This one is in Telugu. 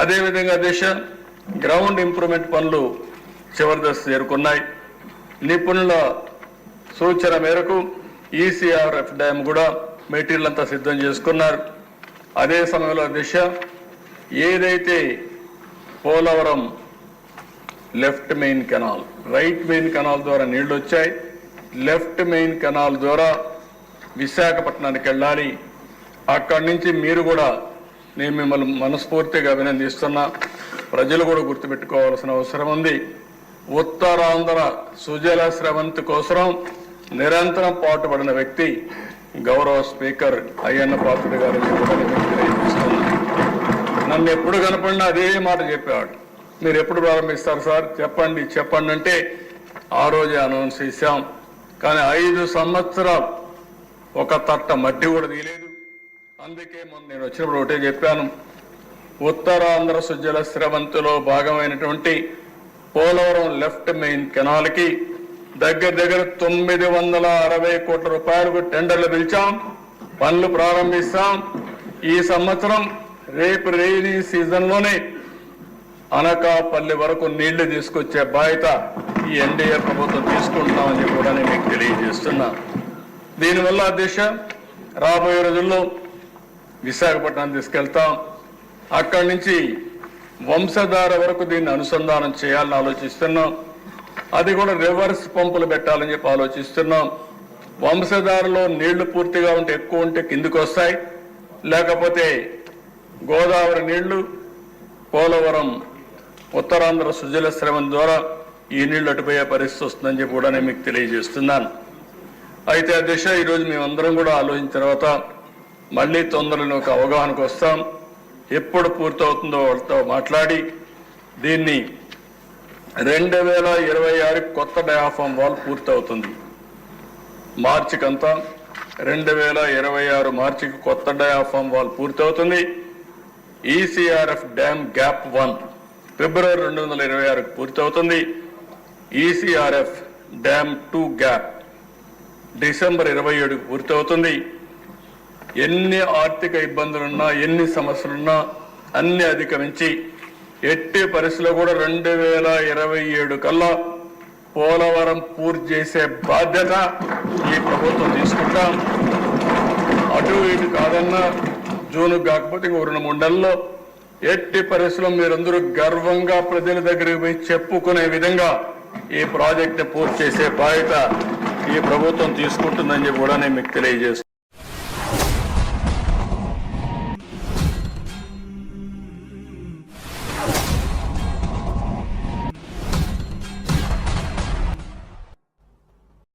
అదేవిధంగా దిశ గ్రౌండ్ ఇంప్రూవ్మెంట్ పనులు చివరి దశ చేరుకున్నాయి. నిపుణుల సూచన మేరకు ఈసీఆర్ఎఫ్ డ్యామ్ కూడా మెటీరియల్ అంతా సిద్ధం చేసుకున్నారు. అదే సమయంలో దిశ ఏదైతే Polavaram left main canal right main canal ద్వారా నీళ్ళు వచ్చాయి. లెఫ్ట్ మెయిన్ కెనాల్ ద్వారా విశాఖపట్నానికి వెళ్ళాలి. అక్కడి నుంచి మీరు కూడా నేను మిమ్మల్ని మనస్ఫూర్తిగా అభినందిస్తున్నా. ప్రజలు కూడా గుర్తుపెట్టుకోవాల్సిన అవసరం ఉంది. ఉత్తరాంధ్ర సుజల స్రవంతి కోసం నిరంతరం పాటుపడిన వ్యక్తి గౌరవ స్పీకర్ అయ్యన్న పాత్రుడు గారు నన్ను ఎప్పుడు కనపడినా అదే మాట చెప్పేవాడు. మీరు ఎప్పుడు ప్రారంభిస్తారు సార్? చెప్పండి చెప్పండి అంటే ఆ రోజే అనౌన్స్ చేశాం. కానీ ఐదు సంవత్సరాలు ఒక తట్ట మట్టి కూడా తీయలేదు. అందుకే మొన్న నేను వచ్చినప్పుడు ఒకటే చెప్పాను. ఉత్తరాంధ్ర సుజల స్రవంతిలో భాగమైనటువంటి పోలవరం లెఫ్ట్ మెయిన్ కెనాల్కి దగ్గర దగ్గర తొమ్మిది వందల అరవై కోట్ల రూపాయలకు టెండర్లు పిలిచాం పనులు ప్రారంభిస్తాం. ఈ సంవత్సరం రేపు రైనీ సీజన్లోనే అనకాపల్లి వరకు నీళ్ళు తీసుకొచ్చే బాధ్యత ఈ ఎన్డీఏ ప్రభుత్వం తీసుకుంటామని కూడా నేను మీకు తెలియజేస్తున్నా. దీనివల్ల దిశ రాబోయే రోజుల్లో విశాఖపట్నం తీసుకెళ్తాం. అక్కడి నుంచి వంశధార వరకు దీన్ని అనుసంధానం చేయాలని ఆలోచిస్తున్నాం. అది కూడా రివర్స్ పంపులు పెట్టాలని చెప్పి ఆలోచిస్తున్నాం. వంశధారలో నీళ్ళు పూర్తిగా ఉంటే ఎక్కువ ఉంటే కిందికి వస్తాయి. లేకపోతే గోదావరి నీళ్ళు పోలవరం ఉత్తరాంధ్ర సుజల శ్రమం ద్వారా ఈ నీళ్ళు అటుపోయే పరిస్థితి వస్తుందని చెప్పి కూడా నేను మీకు తెలియజేస్తున్నాను. అయితే ఆ దిశ ఈరోజు మేమందరం కూడా ఆలోచించిన తర్వాత మళ్ళీ తొందరలో ఒక అవగాహనకు వస్తాం. ఎప్పుడు పూర్తవుతుందో వాళ్ళతో మాట్లాడి దీన్ని రెండు వేల ఇరవై ఆరు కొత్త డయాఫామ్ వాల్ పూర్తవుతుంది. మార్చికంతా రెండు వేల ఇరవై ఆరు మార్చికి కొత్త డయాఫామ్ వాల్ పూర్తవుతుంది. ఈసీఆర్ఎఫ్ డ్యామ్ గ్యాప్ వన్ ఫిబ్రవరి రెండు వందల ఇరవై ఆరుకు పూర్తవుతుంది. ECRF dam two gap December ఇరవై ఏడుకు పూర్తవుతుంది. ఎన్ని ఆర్థిక ఇబ్బందులున్నా ఎన్ని సమస్యలున్నా అన్ని అధిగమించి ఎట్టి పరిస్థితుల్లో కూడా రెండు వేల ఇరవై ఏడు కల్లా పోలవరం పూర్తి చేసే బాధ్యత ఈ ప్రభుత్వం తీసుకుంటాం. అటు ఇటు కాదన్నా జూన్ కాకపోతే ఇంకో రెండు మూడు నెలల్లో ఎట్టి పరిస్థితుల్లో మీరందరూ గర్వంగా ప్రజల దగ్గరికి పోయి చెప్పుకునే విధంగా ఈ ప్రాజెక్ట్ పూర్తి చేసే బాధ్యత ఈ ప్రభుత్వం తీసుకుంటుందని చెప్పి కూడా నేను మీకు తెలియజేస్తాను